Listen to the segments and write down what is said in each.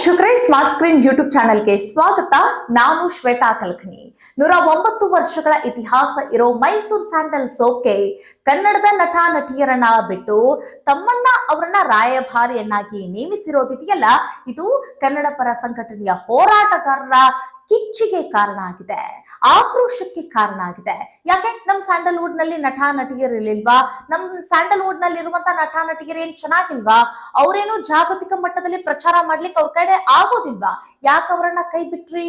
ವೀಕ್ಷಕರೇ smart screen YouTube ಚಾನೆಲ್ಗೆ ಸ್ವಾಗತ. ನಾನು ಶ್ವೇತಾ ಕಲ್ಕಣಿ. ನೂರ ಒಂಬತ್ತು ವರ್ಷಗಳ ಇತಿಹಾಸ ಇರೋ ಮೈಸೂರು ಸ್ಯಾಂಡಲ್ ಸೋಪ್ಗೆ ಕನ್ನಡದ ನಟ, ನಟಿಯರನ್ನ ಬಿಟ್ಟು ತಮ್ಮನ್ನ ಅವರನ್ನ ರಾಯಭಾರಿಯನ್ನಾಗಿ ನೇಮಿಸಿರೋದಿದೆಯಲ್ಲ ಇದು ಕನ್ನಡ ಪರ ಸಂಘಟನೆಯ ಹೋರಾಟಗಾರರ ಕಿಚ್ಚಿಗೆ ಕಾರಣ ಆಗಿದೆ, ಆಕ್ರೋಶಕ್ಕೆ ಕಾರಣ ಆಗಿದೆ. ಯಾಕೆ? ನಮ್ ಸ್ಯಾಂಡಲ್ವುಡ್ನಲ್ಲಿ ನಟ ನಟಿಯರಿರ್ಲಿಲ್ವಾ ನಮ್ ಸ್ಯಾಂಡಲ್ವುಡ್ನಲ್ಲಿ ಇರುವಂತ ನಟ, ನಟಿಯರು ಚೆನ್ನಾಗಿಲ್ವಾ? ಅವ್ರೇನು ಜಾಗತಿಕ ಮಟ್ಟದಲ್ಲಿ ಪ್ರಚಾರ ಮಾಡ್ಲಿಕ್ಕೆ ಅವ್ರ ಕಡೆ ಆಗೋದಿಲ್ವಾ? ಯಾಕೆ ಅವರನ್ನ ಕೈ ಬಿಟ್ರಿ?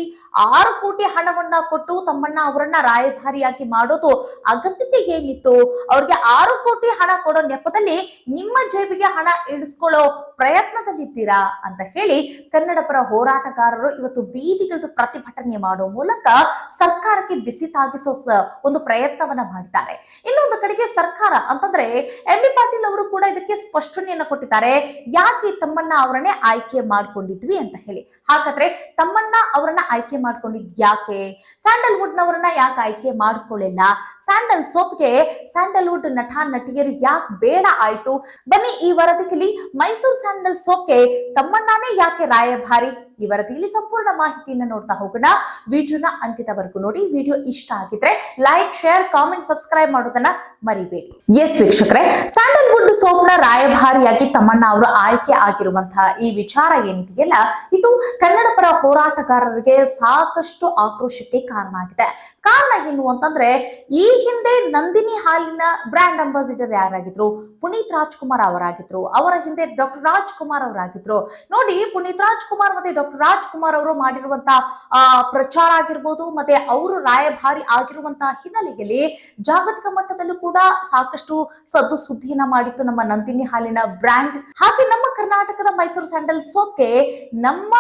ಆರು ಕೋಟಿ ಹಣವನ್ನ ಕೊಟ್ಟು ತಮ್ಮನ್ನ ಅವರನ್ನ ರಾಯಭಾರಿಯಾಗಿ ಮಾಡೋದು ಅಗತ್ಯತೆ ಏನಿತ್ತು ಅವ್ರಿಗೆ ಆರು ಕೋಟಿ ಹಣ ಕೊಡೋ ನೆಪದಲ್ಲಿ ನಿಮ್ಮ ಜೇಬಿಗೆ ಹಣ ಇಳಿಸ್ಕೊಳ್ಳೋ ಪ್ರಯತ್ನದಲ್ಲಿದ್ದೀರಾ? ಅಂತ ಹೇಳಿ ಕನ್ನಡ ಪರ ಹೋರಾಟಗಾರರು ಇವತ್ತು ಬೀದಿಗಿಳಿದು ಪ್ರತಿಭಟನೆ ಮಾಡೋ ಮೂಲಕ ಸರ್ಕಾರಕ್ಕೆ ಬಿಸಿ ತಾಗಿಸೋ ಒಂದು ಪ್ರಯತ್ನವನ್ನ ಮಾಡಿದ್ದಾರೆ. ಇನ್ನೊಂದು ಕಡೆಗೆ ಸರ್ಕಾರ ಅಂತಂದ್ರೆ ಎಂ ಬಿ ಪಾಟೀಲ್ ಅವರು ಕೂಡ ಇದಕ್ಕೆ ಸ್ಪಷ್ಟನೆಯನ್ನ ಕೊಟ್ಟಿದ್ದಾರೆ. ಯಾಕೆ ತಮ್ಮನ್ನ ಅವರನ್ನೇ ಆಯ್ಕೆ ಮಾಡ್ಕೊಂಡಿದ್ವಿ ಅಂತ ಹೇಳಿ. ಹಾಗಾದ್ರೆ ತಮ್ಮನ್ನ ಅವರನ್ನ ಆಯ್ಕೆ ಮಾಡ್ಕೊಂಡಿದ್ ಯಾಕೆ? ಸ್ಯಾಂಡಲ್ವುಡ್ ನವರನ್ನ ಯಾಕೆ ಆಯ್ಕೆ ಮಾಡ್ಕೊಳ್ಳಿಲ್ಲ? ಸ್ಯಾಂಡಲ್ ಸೋಪ್ಗೆ ಸ್ಯಾಂಡಲ್ವುಡ್ ನಟ ನಟಿಯರು ಯಾಕೆ ಬೇಡ ಆಯ್ತು? ಬನ್ನಿ ಈ ವರದಿಯಲ್ಲಿ ಮೈಸೂರು ಸ್ಯಾಂಡಲ್ ಸೋಪ್ಗೆ ತಮ್ಮನ್ನಾನೇ ಯಾಕೆ ರಾಯಭಾರಿ? ಈ ವರದಿಯಲ್ಲಿ ಸಂಪೂರ್ಣ ಮಾಹಿತಿಯನ್ನು ನೋಡ್ತಾ ಹೋಗೋಣ. ವಿಡಿಯೋನ ಅಂತ್ಯದವರೆಗೂ ನೋಡಿ. ವಿಡಿಯೋ ಇಷ್ಟ ಆಗಿದ್ರೆ ಲೈಕ್ ಶೇರ್ ಕಾಮೆಂಟ್ ಸಬ್ಸ್ಕ್ರೈಬ್ ಮಾಡೋದನ್ನ ಮರಿಬೇಡಿ. ಎಸ್ ವೀಕ್ಷಕರೇ, ಸ್ಯಾಂಡಲ್ವುಡ್ ಸೋಪ್ನ ರಾಯಭಾರಿಯಾಗಿ ತಮ್ಮಣ್ಣ ಅವರು ಆಯ್ಕೆ ಆಗಿರುವಂತಹ ಈ ವಿಚಾರ ಏನಿದೆಯಲ್ಲ, ಇದು ಕನ್ನಡ ಪರ ಹೋರಾಟಗಾರರಿಗೆ ಸಾಕಷ್ಟು ಆಕ್ರೋಶಕ್ಕೆ ಕಾರಣ ಆಗಿದೆ. ಕಾರಣ ಏನು ಅಂತಂದ್ರೆ, ಈ ಹಿಂದೆ ನಂದಿನಿ ಹಾಲಿನ ಬ್ರ್ಯಾಂಡ್ ಅಂಬಾಸಿಡರ್ ಯಾರಾಗಿದ್ರು? ಪುನೀತ್ ರಾಜ್ಕುಮಾರ್ ಅವರಾಗಿದ್ರು. ಅವರ ಹಿಂದೆ ಡಾಕ್ಟರ್ ರಾಜ್ಕುಮಾರ್ ಅವರಾಗಿದ್ರು. ನೋಡಿ, ಪುನೀತ್ ರಾಜ್ಕುಮಾರ್ ಮತ್ತೆ ಡಾಕ್ಟರ್ ರಾಜ್ಕುಮಾರ್ ಅವರು ಮಾಡಿರುವಂತಹ ಪ್ರಚಾರ ಆಗಿರ್ಬೋದು, ಮತ್ತೆ ಅವರು ರಾಯಭಾರಿ ಆಗಿರುವಂತಹ ಹಿನ್ನೆಲೆಯಲ್ಲಿ ಜಾಗತಿಕ ಮಟ್ಟದಲ್ಲೂ ಕೂಡ ಸಾಕಷ್ಟು ಸದ್ದು ಸುದ್ದಿಯನ್ನ ಮಾಡಿತ್ತು ನಮ್ಮ ನಂದಿನಿ ಹಾಲಿನ ಬ್ರ್ಯಾಂಡ್. ಹಾಗೆ ನಮ್ಮ ಕರ್ನಾಟಕದ ಮೈಸೂರು ಸ್ಯಾಂಡಲ್ ಸೋಕೆ ನಮ್ಮ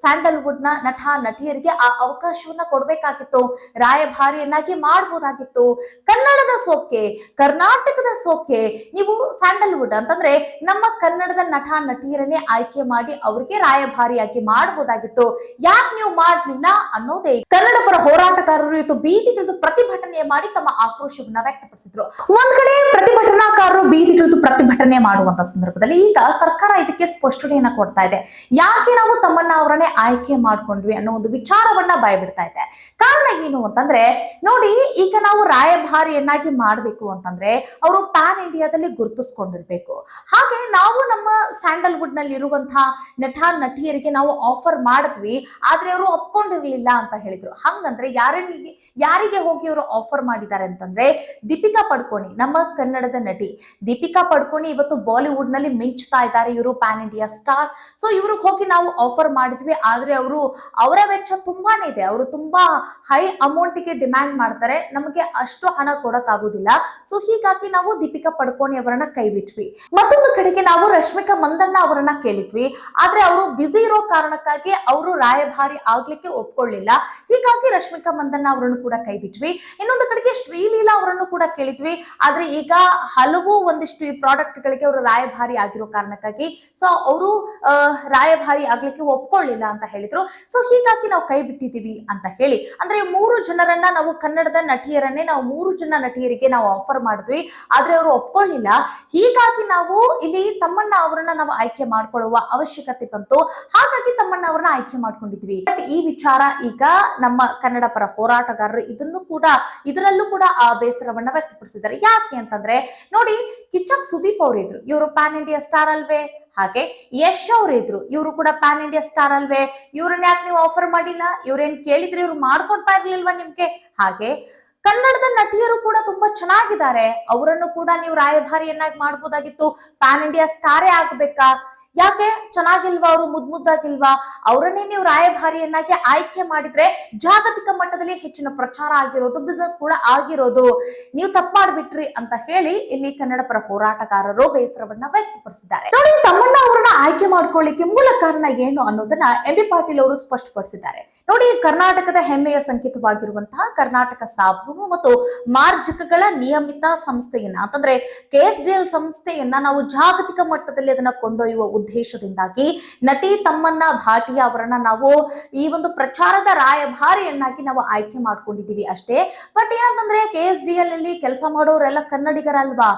ಸ್ಯಾಂಡಲ್ವುಡ್ನ ನಟ, ನಟಿಯರಿಗೆ ಆ ಅವಕಾಶವನ್ನ ಕೊಡ್ಬೇಕಾಗಿತ್ತು. ರಾಯಭಾರಿಯನ್ನಾಗಿ ಮಾಡಬಹುದಾಗಿತ್ತು ಕನ್ನಡದ ಸೋಕೆ, ಕರ್ನಾಟಕದ ಸೋಕೆ, ನೀವು ಸ್ಯಾಂಡಲ್ವುಡ್ ಅಂತಂದ್ರೆ ನಮ್ಮ ಕನ್ನಡದ ನಟ, ನಟಿಯರನ್ನೇ ಆಯ್ಕೆ ಮಾಡಿ ಅವ್ರಿಗೆ ರಾಯಭಾರಿಯಾಗಿ ಮಾಡಬಹುದಾಗಿತ್ತು ಯಾಕೆ ನೀವು ಮಾಡ್ಲಿಲ್ಲ ಅನ್ನೋದೇ ಕನ್ನಡ ಪರ ಹೋರಾಟಗಾರರು ಇವತ್ತು ಬೀದಿಗಿಳಿದು ಪ್ರತಿಭಟನೆ ಮಾಡಿ ತಮ್ಮ ಆಕ್ರೋಶವನ್ನ ವ್ಯಕ್ತಪಡಿಸಿದ್ರು. ಒಂದ್ ಕಡೆ ಪ್ರತಿಭಟನಾಕಾರರು ಬೀದಿಗಿಳಿದು ಪ್ರತಿಭಟನೆ ಮಾಡುವಂತ ಸಂದರ್ಭದಲ್ಲಿ ಈಗ ಸರ್ಕಾರ ಇದಕ್ಕೆ ಸ್ಪಷ್ಟನೆಯನ್ನ ಕೊಡ್ತಾ ಇದೆ. ಯಾಕೆ ನಾವು ತಮ್ಮನ್ನ ಅವರನ್ನೇ ಆಯ್ಕೆ ಮಾಡ್ಕೊಂಡ್ವಿ ಅನ್ನೋ ಒಂದು ವಿಚಾರವನ್ನ ಬಾಯ್ಬಿಡ್ತಾ ಇದೆ. ಕಾರಣ ಏನು ಅಂತಂದ್ರೆ, ನೋಡಿ, ಈಗ ನಾವು ರಾಯಭಾರಿಯನ್ನಾಗಿ ಮಾಡ್ಬೇಕು ಅಂತಂದ್ರೆ, ಅವರು ಪ್ಯಾನ್ ಇಂಡಿಯಾದಲ್ಲಿ ಗುರುತಿಸ್ಕೊಂಡಿರ್ಬೇಕು. ಹಾಗೆ ನಾವು ನಮ್ಮ ಸ್ಯಾಂಡಲ್ವುಡ್ನಲ್ಲಿ ಇರುವಂತಹ ನಟ, ನಟಿಯರಿಗೆ ನಾವು ಆಫರ್ ಮಾಡಿದ್ವಿ, ಆದ್ರೆ ಅವರು ಒಪ್ಕೊಂಡಿರ್ಲಿಲ್ಲ ಅಂತ ಹೇಳಿದ್ರು. ಹಂಗಂದ್ರೆ ಯಾರಿಗೆ ಯಾರಿಗೆ ಹೋಗಿ ಅವರು ಆಫರ್ ಮಾಡಿದ್ದಾರೆ ಅಂತಂದ್ರೆ, ದೀಪಿಕಾ ಪಡ್ಕೋಣಿ, ನಮ್ಮ ಕನ್ನಡದ ನಟಿ. ದೀಪಿಕಾ ಪಡ್ಕೋಣಿ ಇವತ್ತು ಬಾಲಿವುಡ್ನಲ್ಲಿ ಮಿಂಚ್ತಾ ಇದ್ದಾರೆ, ಇವರು ಪ್ಯಾನ್ ಇಂಡಿಯಾ ಸ್ಟಾರ್. ಸೊ ಇವ್ರಿಗೆ ಹೋಗಿ ನಾವು ಆಫರ್ ಮಾಡಿದ್ವಿ ಆದ್ರೆ ಅವರು, ಅವರ ವೆಚ್ಚ ತುಂಬಾನೇ ಇದೆ. ಅವರು ತುಂಬಾ ಹೈ ಅಮೌಂಟ್ಗೆ ಡಿಮ್ಯಾಂಡ್ ಮಾಡ್ತಾರೆ. ನಮಗೆ ಅಷ್ಟು ಹಣ ಕೊಡಕ್ಕಾಗೋದಿಲ್ಲ. ಸೊ ಹೀಗಾಗಿ ನಾವು ದೀಪಿಕಾ ಪಡ್ಕೋಣಿ ಅವರನ್ನ ಕೈ ಬಿಟ್ವಿ. ಮತ್ತೊಂದು ಕಡೆಗೆ ನಾವು ರಶ್ಮಿಕಾ ಮಂದಣ್ಣ ಅವರನ್ನ ಕೇಳಿದ್ವಿ. ಆದ್ರೆ ಅವರು ಬ್ಯುಸಿ ಇರೋ ಕಾರಣಕ್ಕಾಗಿ ಅವರು ರಾಯಭಾರಿ ಆಗ್ಲಿಕ್ಕೆ ಒಪ್ಕೊಳ್ಳಿಲ್ಲ. ಹೀಗಾಗಿ ರಶ್ಮಿಕಾ ಮಂದಣ್ಣ ಅವರನ್ನು ಕೂಡ ಕೈ ಬಿಟ್ವಿ. ಇನ್ನೊಂದು ಕಡೆಗೆ ಶ್ರೀಲೀಲಾ ಅವರನ್ನು ಕೂಡ ಕೇಳಿದ್ವಿ. ಆದ್ರೆ ಈಗ ಹಲವು ಒಂದಿಷ್ಟು ಈ ಪ್ರಾಡಕ್ಟ್ ಗಳಿಗೆ ಅವರು ರಾಯಭಾರಿ ಆಗಿರೋ ಕಾರಣಕ್ಕಾಗಿ. ಸೊ ಅವರು ರಾಯಭಾರಿ ಆಗ್ಲಿಕ್ಕೆ ಒಪ್ಕೊಳ್ಳಿಲ್ಲ ಅಂತ ಹೇಳಿದ್ರು. ಸೊ ಹೀಗಾಗಿ ನಾವು ಕೈ ಬಿಟ್ಟಿದ್ದೀವಿ ಅಂತ ಹೇಳಿ. ಅಂದ್ರೆ ಮೂರು ಜನರನ್ನ ನಾವು ಕನ್ನಡದ ನಟಿಯರನ್ನೇ ನಾವು ಮೂರು ಜನ ನಟಿಯರಿಗೆ ನಾವು ಆಫರ್ ಮಾಡಿದ್ವಿ. ಆದ್ರೆ ಅವರು ಒಪ್ಕೊಳ್ಳಿಲ್ಲ ಹೀಗಾಗಿ ನಾವು ಇಲ್ಲಿ ತಮ್ಮನ್ನ ಅವರನ್ನ ನಾವು ಆಯ್ಕೆ ಮಾಡ್ಕೊಳ್ಳುವ ಅವಶ್ಯಕತೆ ಬಂತು. ಹಾಗಾಗಿ ತಮ್ಮನ್ನ ಅವರನ್ನ ಆಯ್ಕೆ ಮಾಡ್ಕೊಂಡಿದ್ವಿ. ಬಟ್ ಈ ವಿಚಾರ ಈಗ ನಮ್ಮ ಕನ್ನಡ ಪರ ಹೋರಾಟಗಾರರು ಇದನ್ನು ಕೂಡ, ಇದರಲ್ಲೂ ಕೂಡ ಆ ಬೇಸರವನ್ನ ವ್ಯಕ್ತಪಡಿಸಿದ್ದಾರೆ. ಯಾಕೆ ಅಂತಂದ್ರೆ ನೋಡಿ, ಕಿಚ್ಚ ಸುದೀಪ್ ಅವರಿದ್ರು. ಇವರು ಪ್ಯಾನ್ ಇಂಡಿಯಾ ಸ್ಟಾರ್ ಅಲ್ವೇ? ಹಾಗೆ ಯಶ್ ಅವರಿದ್ರು ಇವರು ಕೂಡ ಪ್ಯಾನ್ ಇಂಡಿಯಾ ಸ್ಟಾರ್ ಅಲ್ವೇ? ಇವ್ರನ್ನ ಯಾಕೆ ನೀವು ಆಫರ್ ಮಾಡಿಲ್ಲ? ಇವ್ರೇನ್ ಕೇಳಿದ್ರೆ ಇವ್ರು ಮಾಡ್ಕೊಡ್ತಾ ಇರ್ಲಿಲ್ವಾ ನಿಮ್ಗೆ? ಹಾಗೆ ಕನ್ನಡದ ನಟಿಯರು ಕೂಡ ತುಂಬಾ ಚೆನ್ನಾಗಿದ್ದಾರೆ. ಅವರನ್ನು ಕೂಡ ನೀವು ರಾಯಭಾರಿಯನ್ನಾಗಿ ಮಾಡ್ಬೋದಾಗಿತ್ತು. PAN India ಸ್ಟಾರೇ ಆಗ್ಬೇಕಾ? ಯಾಕೆ ಚೆನ್ನಾಗಿಲ್ವಾ ಅವರು ಮುದ್ ಮುದ್ದಾಗಿಲ್ವಾ? ಅವರನ್ನೇ ನೀವು ರಾಯಭಾರಿಯನ್ನಾಗಿ ಆಯ್ಕೆ ಮಾಡಿದ್ರೆ ಜಾಗತಿಕ ಮಟ್ಟದಲ್ಲಿ ಹೆಚ್ಚಿನ ಪ್ರಚಾರ ಆಗಿರೋದು ಬಿಸ್ನೆಸ್ ಕೂಡ ಆಗಿರೋದು. ನೀವು ತಪ್ಪು ಮಾಡಿಬಿಟ್ರಿ ಅಂತ ಹೇಳಿ ಇಲ್ಲಿ ಕನ್ನಡ ಪರ ಹೋರಾಟಗಾರರು ಬೇಸರವನ್ನ ವ್ಯಕ್ತಪಡಿಸಿದ್ದಾರೆ. ನೋಡಿ, ತಮ್ಮನ್ನ ಅವರನ್ನ ಆಯ್ಕೆ ಮಾಡ್ಕೊಳ್ಳಿಕ್ಕೆ ಮೂಲ ಕಾರಣ ಏನು ಅನ್ನೋದನ್ನ ಎಂ ಬಿ ಪಾಟೀಲ್ ಅವರು ಸ್ಪಷ್ಟಪಡಿಸಿದ್ದಾರೆ. ನೋಡಿ, ಕರ್ನಾಟಕದ ಹೆಮ್ಮೆಯ ಸಂಕೇತವಾಗಿರುವಂತಹ ಕರ್ನಾಟಕ ಸಾಬೂನು ಮತ್ತು ಮಾರ್ಜಕಗಳ ನಿಯಮಿತ ಸಂಸ್ಥೆಯನ್ನ, ಅಂತಂದ್ರೆ ಕೆ ಎಸ್ ಡಿ ಸಂಸ್ಥೆಯನ್ನ ನಾವು ಜಾಗತಿಕ ಮಟ್ಟದಲ್ಲಿ ಅದನ್ನ ಕೊಂಡೊಯ್ಯುವ ಉದ್ದೇಶದಿಂದಾಗಿ ನಟಿ ತಮ್ಮನ್ನ ಭಾಟಿಯ ಅವರನ್ನ ನಾವು ಈ ಒಂದು ಪ್ರಚಾರದ ರಾಯಭಾರಿಯನ್ನಾಗಿ ನಾವು ಆಯ್ಕೆ ಮಾಡ್ಕೊಂಡಿದ್ದೀವಿ ಅಷ್ಟೇ. ಬಟ್ ಏನಂತಂದ್ರೆ ಕೆ ಎಸ್ ಡಿ ಎಲ್ ಅಲ್ಲಿ ಕೆಲಸ ಮಾಡೋರೆಲ್ಲ ಕನ್ನಡಿಗರಲ್ವಾ?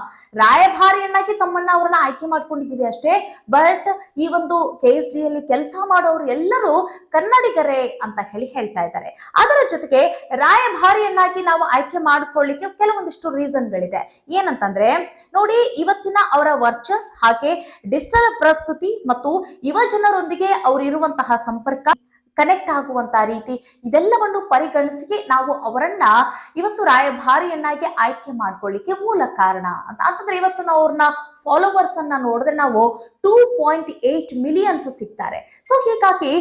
ರಾಯಭಾರಿಯನ್ನಾಗಿ ತಮ್ಮನ್ನ ಅವರನ್ನ ಆಯ್ಕೆ ಮಾಡ್ಕೊಂಡಿದ್ದೀವಿ ಅಷ್ಟೇ. ಬಟ್ ಈ ಒಂದು ಕೆ ಎಸ್ ಡಿ ಅಲ್ಲಿ ಕೆಲಸ ಮಾಡೋರು ಎಲ್ಲರೂ ಕನ್ನಡಿಗರೇ ಅಂತ ಹೇಳಿ ಹೇಳ್ತಾ ಇದ್ದಾರೆ. ಅದರ ಜೊತೆಗೆ ರಾಯಭಾರಿಯನ್ನಾಗಿ ನಾವು ಆಯ್ಕೆ ಮಾಡ್ಕೊಳ್ಳಿಕ್ಕೆ ಕೆಲವೊಂದಿಷ್ಟು ರೀಸನ್ಗಳಿದೆ ಏನಂತಂದ್ರೆ ನೋಡಿ ಇವತ್ತಿನ ಅವರ ವರ್ಚಸ್ ಹಾಗೆ ಡಿಜಿಟಲ್ ಪ್ರಸ್ತುತಿ ಮತ್ತು ಯುವ ಜನರೊಂದಿಗೆ ಅವರಿರುವಂತಹ ಸಂಪರ್ಕ. ಕನೆಕ್ಟ್ ಆಗುವಂತ ರೀತಿ ಇದೆಲ್ಲವನ್ನು ಪರಿಗಣಿಸಿ ನಾವು ಅವರನ್ನ ಇವತ್ತು ರಾಯಭಾರಿಯನ್ನಾಗಿ ಆಯ್ಕೆ ಮಾಡ್ಕೊಳ್ಳಿಕ್ಕೆ ಮೂಲ ಕಾರಣ ಅಂತ. ಅಂತಂದ್ರೆ ಇವತ್ತು ನಾವು ಅವ್ರನ್ನ ಫಾಲೋವರ್ಸ್ ಅನ್ನ ನೋಡಿದ್ರೆ ನಾವು ಟೂ ಪಾಯಿಂಟ್ ಏಟ್ ಮಿಲಿಯನ್ಸ್ ಸಿಗ್ತಾರೆ. ಸೊ ಹೀಗಾಗಿ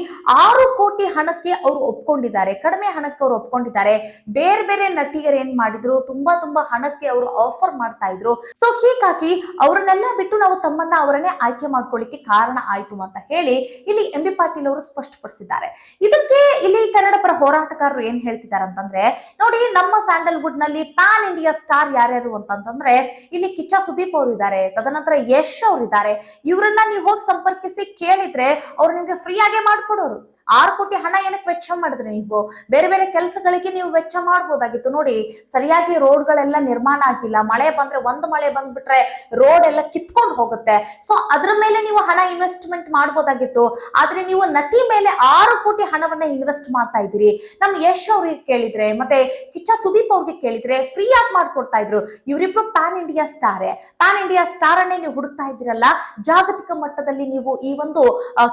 ಆರು ಕೋಟಿ ಹಣಕ್ಕೆ ಅವರು ಒಪ್ಕೊಂಡಿದ್ದಾರೆ. ಕಡಿಮೆ ಹಣಕ್ಕೆ ಅವರು ಒಪ್ಕೊಂಡಿದ್ದಾರೆ. ಬೇರೆ ಬೇರೆ ನಟಿಗರು ಏನ್ ಮಾಡಿದ್ರು? ತುಂಬಾ ತುಂಬಾ ಹಣಕ್ಕೆ ಅವರು ಆಫರ್ ಮಾಡ್ತಾ ಇದ್ರು. ಸೊ ಹೀಗಾಗಿ ಅವ್ರನ್ನೆಲ್ಲ ಬಿಟ್ಟು ನಾವು ತಮ್ಮನ್ನ ಅವರನ್ನೇ ಆಯ್ಕೆ ಮಾಡ್ಕೊಳ್ಳಿಕ್ಕೆ ಕಾರಣ ಆಯ್ತು ಅಂತ ಹೇಳಿ ಇಲ್ಲಿ ಎಂ ಬಿ ಪಾಟೀಲ್ ಅವರು ಸ್ಪಷ್ಟಪಡಿಸಿದ್ದಾರೆ. ಇದಕ್ಕೆ ಇಲ್ಲಿ ಕನ್ನಡ ಪರ ಹೋರಾಟಗಾರರು ಏನ್ ಹೇಳ್ತಿದ್ದಾರೆ ಅಂತಂದ್ರೆ, ನೋಡಿ ನಮ್ಮ ಸ್ಯಾಂಡಲ್ವುಡ್ನಲ್ಲಿ ಪ್ಯಾನ್ ಇಂಡಿಯಾ ಸ್ಟಾರ್ ಯಾರ್ಯಾರು ಅಂತಂತಂದ್ರೆ, ಇಲ್ಲಿ ಕಿಚ್ಚ ಸುದೀಪ್ ಅವರು ಇದ್ದಾರೆ, ತದನಂತರ ಯಶ್ ಅವರು ಇದ್ದಾರೆ. ಇವರನ್ನ ನೀವು ಹೋಗಿ ಸಂಪರ್ಕಿಸಿ ಕೇಳಿದ್ರೆ ಅವ್ರು ನಿಮ್ಗೆ ಫ್ರೀ ಆಗೇ ಮಾಡ್ಕೊಡೋರು. ಆರು ಕೋಟಿ ಹಣ ಏನಕ್ಕೆ ವೆಚ್ಚ ಮಾಡಿದ್ರೆ ನೀವು? ಬೇರೆ ಬೇರೆ ಕೆಲಸಗಳಿಗೆ ನೀವು ವೆಚ್ಚ ಮಾಡ್ಬೋದಾಗಿತ್ತು. ನೋಡಿ, ಸರಿಯಾಗಿ ರೋಡ್ಗಳೆಲ್ಲ ನಿರ್ಮಾಣ ಆಗಿಲ್ಲ. ಮಳೆ ಬಂದ್ರೆ ಒಂದು ಮಳೆ ಬಂದ್ಬಿಟ್ರೆ ರೋಡ್ ಎಲ್ಲ ಕಿತ್ಕೊಂಡು ಹೋಗುತ್ತೆ. ಸೊ ಅದ್ರ ಮೇಲೆ ನೀವು ಹಣ ಇನ್ವೆಸ್ಟ್ಮೆಂಟ್ ಮಾಡ್ಬೋದಾಗಿತ್ತು. ಆದ್ರೆ ನೀವು ನಟಿ ಮೇಲೆ ಆರು ಹಣವನ್ನ ಇನ್ವೆಸ್ಟ್ ಮಾಡ್ತಾ ಇದ್ದೀರಿ. ನಮ್ ಯಶ್ ಅವ್ರಿಗೆ ಕೇಳಿದ್ರೆ, ಮತ್ತೆ ಕಿಚ್ಚ ಸುದೀಪ್ ಅವ್ರಿಗೆ ಕೇಳಿದ್ರೆ ಫ್ರೀ ಆಗಿ ಮಾಡ್ಕೊಡ್ತಾ ಇದ್ರು. ಇವರಿಬ್ರು ಪ್ಯಾನ್ ಇಂಡಿಯಾ ಸ್ಟಾರೆ ಪ್ಯಾನ್ ಇಂಡಿಯಾ ಸ್ಟಾರ್ ಅನ್ನೇ ನೀವು ಹುಡುಕ್ತಾ ಇದ್ದೀರಲ್ಲ, ಜಾಗತಿಕ ಮಟ್ಟದಲ್ಲಿ ನೀವು ಈ ಒಂದು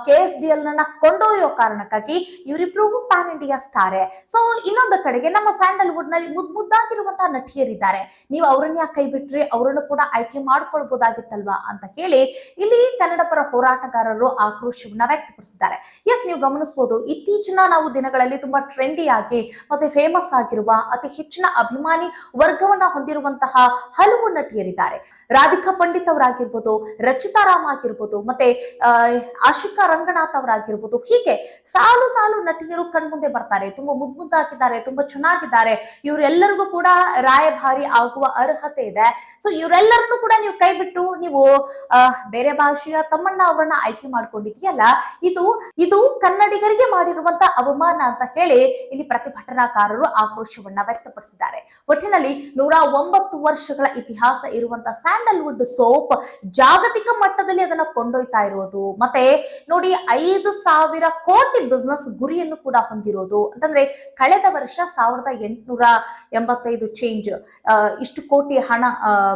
ಕೆ ಎಸ್ ಡಿ ಎಲ್ನ ಕೊಂಡೊಯ್ಯೋ ಕಾರಣಕ್ಕಾಗಿ ಇವರಿಬ್ರು ಪ್ಯಾನ್ ಇಂಡಿಯಾ ಸ್ಟಾರೆ ಸೊ ಇನ್ನೊಂದು ಕಡೆಗೆ ನಮ್ಮ ಸ್ಯಾಂಡಲ್ವುಡ್ನಲ್ಲಿ ಮುದ್ ಮುದ್ದಾಗಿರುವಂತಹ ನಟಿಯರಿದ್ದಾರೆ. ನೀವು ಅವರನ್ನ ಕೈ ಬಿಟ್ರಿ ಅವರನ್ನು ಕೂಡ ಆಯ್ಕೆ ಮಾಡ್ಕೊಳ್ಬಹುದಾಗಿತ್ತಲ್ವಾ ಅಂತ ಹೇಳಿ ಇಲ್ಲಿ ಕನ್ನಡ ಪರ ಹೋರಾಟಗಾರರು ಆಕ್ರೋಶವನ್ನ ವ್ಯಕ್ತಪಡಿಸಿದ್ದಾರೆ. ಎಸ್ ನೀವು ಗಮನಿಸಬಹುದು ಇತ್ತೀಚಿನ ನಾವು ದಿನಗಳಲ್ಲಿ ತುಂಬಾ ಟ್ರೆಂಡಿ ಆಗಿ ಮತ್ತೆ ಫೇಮಸ್ ಆಗಿರುವ ಅತಿ ಹೆಚ್ಚಿನ ಅಭಿಮಾನಿ ವರ್ಗವನ್ನ ಹೊಂದಿರುವಂತಹ ಹಲವು ನಟಿಯರಿದ್ದಾರೆ. ರಾಧಿಕಾ ಪಂಡಿತ್ ಅವರಾಗಿರ್ಬೋದು, ರಚಿತಾ ರಾಮ್ ಆಗಿರ್ಬೋದು, ಮತ್ತೆ ಆಶಿಕಾ ರಂಗನಾಥ್ ಅವರಾಗಿರ್ಬೋದು, ಹೀಗೆ ಸಾಲು ಸಾಲು ನಟಿಯರು ಕಣ್ಮುಂದೆ ಬರ್ತಾರೆ. ತುಂಬಾ ಮುದ್ದು ಮುದ್ದಾಗಿದ್ದಾರೆ ತುಂಬಾ ಚೆನ್ನಾಗಿದ್ದಾರೆ. ಇವರೆಲ್ಲರಿಗೂ ಕೂಡ ರಾಯಭಾರಿ ಆಗುವ ಅರ್ಹತೆ ಇದೆ. ಸೊ ಇವರೆಲ್ಲರನ್ನು ಕೂಡ ನೀವು ಕೈ ಬಿಟ್ಟು ನೀವು ಬೇರೆ ಭಾಷೆಯ ತಮ್ಮಣ್ಣ ಅವರನ್ನ ಆಯ್ಕೆ ಮಾಡ್ಕೊಂಡಿದೆಯಲ್ಲ ಇದು ಇದು ಕನ್ನಡಿಗರಿಗೆ ಮಾಡಿರುವಂತ ಅವಮಾನ ಅಂತ ಹೇಳಿ ಇಲ್ಲಿ ಪ್ರತಿಭಟನಾಕಾರರು ಆಕ್ರೋಶವನ್ನ ವ್ಯಕ್ತಪಡಿಸಿದ್ದಾರೆ. ಒಟ್ಟಿನಲ್ಲಿ ನೂರ ಒಂಬತ್ತು ವರ್ಷಗಳ ಇತಿಹಾಸ ಇರುವಂತಹ ಸ್ಯಾಂಡಲ್ವುಡ್ ಸೋಪ್ ಜಾಗತಿಕ ಮಟ್ಟದಲ್ಲಿ ಅದನ್ನ ಕೊಂಡೊಯ್ತಾ ಇರೋದು, ಮತ್ತೆ ನೋಡಿ ಐದು ಸಾವಿರ ಕೋಟಿ ಬಿಸ್ನೆಸ್ ಗುರಿಯನ್ನು ಕೂಡ ಹೊಂದಿರೋದು. ಅಂತಂದ್ರೆ ಕಳೆದ ವರ್ಷ ಸಾವಿರದ ಎಂಟುನೂರ ಎಂಬತ್ತೈದು ಚೇಂಜ್ ಇಷ್ಟು ಕೋಟಿ ಹಣ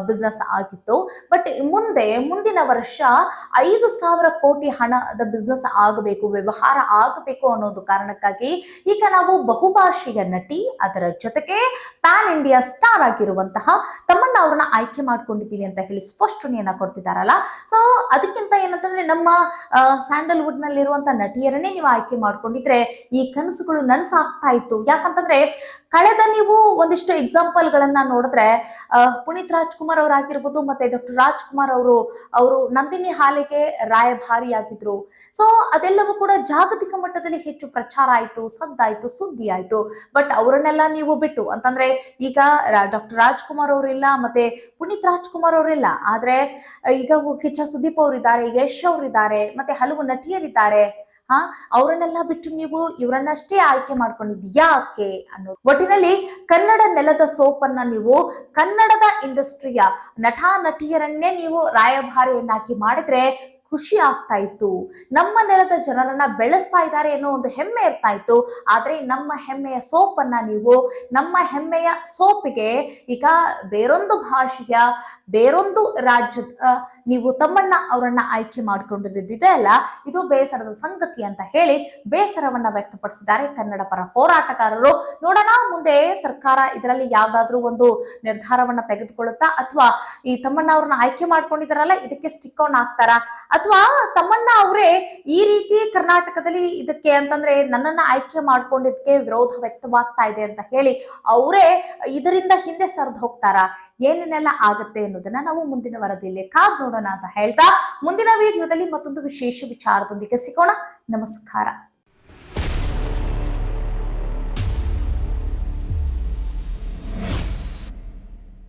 ಬಿಸ್ನೆಸ್ ಆಗಿತ್ತು. ಬಟ್ ಮುಂದೆ, ಮುಂದಿನ ವರ್ಷ ಐದು ಸಾವಿರ ಕೋಟಿ ಹಣದ ಬಿಸ್ನೆಸ್ ಆಗಬೇಕು, ವ್ಯವಹಾರ ಆಗಬೇಕು ಅನ್ನೋದು ಕಾರಣಕ್ಕಾಗಿ ಈಗ ನಾವು ಬಹುಭಾಷೆಯ ನಟಿ ಅದರ ಜೊತೆಗೆ ಪ್ಯಾನ್ ಇಂಡಿಯಾ ಸ್ಟಾರ್ ಆಗಿರುವಂತಹ ತಮ್ಮನ್ನ ಅವ್ರನ್ನ ಆಯ್ಕೆ ಮಾಡ್ಕೊಂಡಿದ್ದೀವಿ ಅಂತ ಹೇಳಿ ಸ್ಪಷ್ಟನೆಯನ್ನ ಕೊಡ್ತಿದ್ದಾರಲ್ಲ ಸೊ ಅದಕ್ಕಿಂತ ಏನಂತಂದ್ರೆ ನಮ್ಮ ಸ್ಯಾಂಡಲ್ವುಡ್ ನಲ್ಲಿರುವಂತ ನಟಿಯರನ್ನೇ ನೀವು ಆಯ್ಕೆ ಮಾಡ್ಕೊಂಡಿದ್ರೆ ಈ ಕನಸುಗಳು ನನಸಾಗ್ತಾ ಇತ್ತು. ಯಾಕಂತಂದ್ರೆ ಕಳೆದ ನೀವು ಒಂದಿಷ್ಟು ಎಕ್ಸಾಂಪಲ್ ಗಳನ್ನ ನೋಡಿದ್ರೆ ಪುನೀತ್ ರಾಜ್ಕುಮಾರ್ ಅವರಾಗಿರ್ಬೋದು ಮತ್ತೆ ಡಾಕ್ಟರ್ ರಾಜ್ಕುಮಾರ್ ಅವರು ಅವರು ನಂದಿನಿ ಹಾಲಿಗೆ ರಾಯಭಾರಿಯಾಗಿದ್ರು. ಸೊ ಅದೆಲ್ಲವೂ ಕೂಡ ಜಾಗತಿಕ ಮಟ್ಟದಲ್ಲಿ ಹೆಚ್ಚು ಪ್ರಚಾರ ಆಯ್ತು, ಸದ್ದಾಯ್ತು, ಸುದ್ದಿ ಆಯ್ತು. ಬಟ್ ಅವರನ್ನೆಲ್ಲ ನೀವು ಬಿಟ್ಟು, ಅಂತಂದ್ರೆ ಈಗ ಡಾಕ್ಟರ್ ರಾಜ್ಕುಮಾರ್ ಅವರಿಲ್ಲ ಮತ್ತೆ ಪುನೀತ್ ರಾಜ್ಕುಮಾರ್ ಅವರಿಲ್ಲ ಆದ್ರೆ, ಈಗ ಕಿಚ್ಚ ಸುದೀಪ್ ಅವರಿದ್ದಾರೆ, ಯಶ್ ಅವರಿದ್ದಾರೆ, ಮತ್ತೆ ಹಲವು ನಟಿಯರಿದ್ದಾರೆ. ಹಾ? ಅವರನ್ನೆಲ್ಲ ಬಿಟ್ಟು ನೀವು ಇವರನ್ನಷ್ಟೇ ಆಯ್ಕೆ ಮಾಡ್ಕೊಂಡಿದ್ ಯಾಕೆ ಅನ್ನೋದು ಒಟ್ಟಿನಲ್ಲಿ ಕನ್ನಡ ನೆಲದ ಸೋಪನ್ನ ನೀವು ಕನ್ನಡದ ಇಂಡಸ್ಟ್ರಿಯ ನಟ, ನಟಿಯರನ್ನೇ ನೀವು ರಾಯಭಾರಿಯನ್ನಾಗಿ ಮಾಡಿದ್ರೆ ಖುಷಿ ಆಗ್ತಾ ಇತ್ತು. ನಮ್ಮ ನೆಲದ ಜನರನ್ನ ಬೆಳೆಸ್ತಾ ಇದ್ದಾರೆ ಅನ್ನೋ ಒಂದು ಹೆಮ್ಮೆ ಇರ್ತಾ ಇತ್ತು. ಆದ್ರೆ ನಮ್ಮ ಹೆಮ್ಮೆಯ ಸೋಪನ್ನ ನೀವು, ನಮ್ಮ ಹೆಮ್ಮೆಯ ಸೋಪಿಗೆ ಈಗ ಬೇರೊಂದು ಭಾಷೆಯ, ಬೇರೊಂದು ರಾಜ್ಯದ ನೀವು ತಮ್ಮಣ್ಣ ಅವರನ್ನ ಆಯ್ಕೆ ಮಾಡ್ಕೊಂಡಿರೋದಿದೆ ಅಲ್ಲ, ಇದು ಬೇಸರದ ಸಂಗತಿ ಅಂತ ಹೇಳಿ ಬೇಸರವನ್ನ ವ್ಯಕ್ತಪಡಿಸಿದ್ದಾರೆ ಕನ್ನಡ ಪರ ಹೋರಾಟಗಾರರು. ನೋಡೋಣ, ಮುಂದೆ ಸರ್ಕಾರ ಇದರಲ್ಲಿ ಯಾವ್ದಾದ್ರೂ ಒಂದು ನಿರ್ಧಾರವನ್ನ ತೆಗೆದುಕೊಳ್ಳುತ್ತಾ, ಅಥವಾ ಈ ತಮ್ಮಣ್ಣ ಅವ್ರನ್ನ ಆಯ್ಕೆ ಮಾಡ್ಕೊಂಡಿದಾರಲ್ಲ ಇದಕ್ಕೆ ಸ್ಟಿಕ್ ಆನ್ ಆಗ್ತಾರಾ? ಅಥವಾ ತಮ್ಮನ್ನ ಅವರೇ ಈ ರೀತಿ ಕರ್ನಾಟಕದಲ್ಲಿ ಇದಕ್ಕೆ ಅಂತಂದ್ರೆ ನನ್ನನ್ನ ಆಯ್ಕೆ ಮಾಡ್ಕೊಂಡಿದ್ಕೆ ವಿರೋಧ ವ್ಯಕ್ತವಾಗ್ತಾ ಇದೆ ಅಂತ ಹೇಳಿ ಅವರೇ ಇದರಿಂದ ಹಿಂದೆ ಸರಿದು ಹೋಗ್ತಾರಾ? ಏನೇನೆಲ್ಲ ಆಗತ್ತೆ ಅನ್ನೋದನ್ನ ನಾವು ಮುಂದಿನ ವರದಿಯಲ್ಲಿ ಕಾದ್ ನೋಡೋಣ ಅಂತ ಹೇಳ್ತಾ ಮುಂದಿನ ವಿಡಿಯೋದಲ್ಲಿ ಮತ್ತೊಂದು ವಿಶೇಷ ವಿಚಾರದೊಂದಿಗೆ ಸಿಗೋಣ. ನಮಸ್ಕಾರ.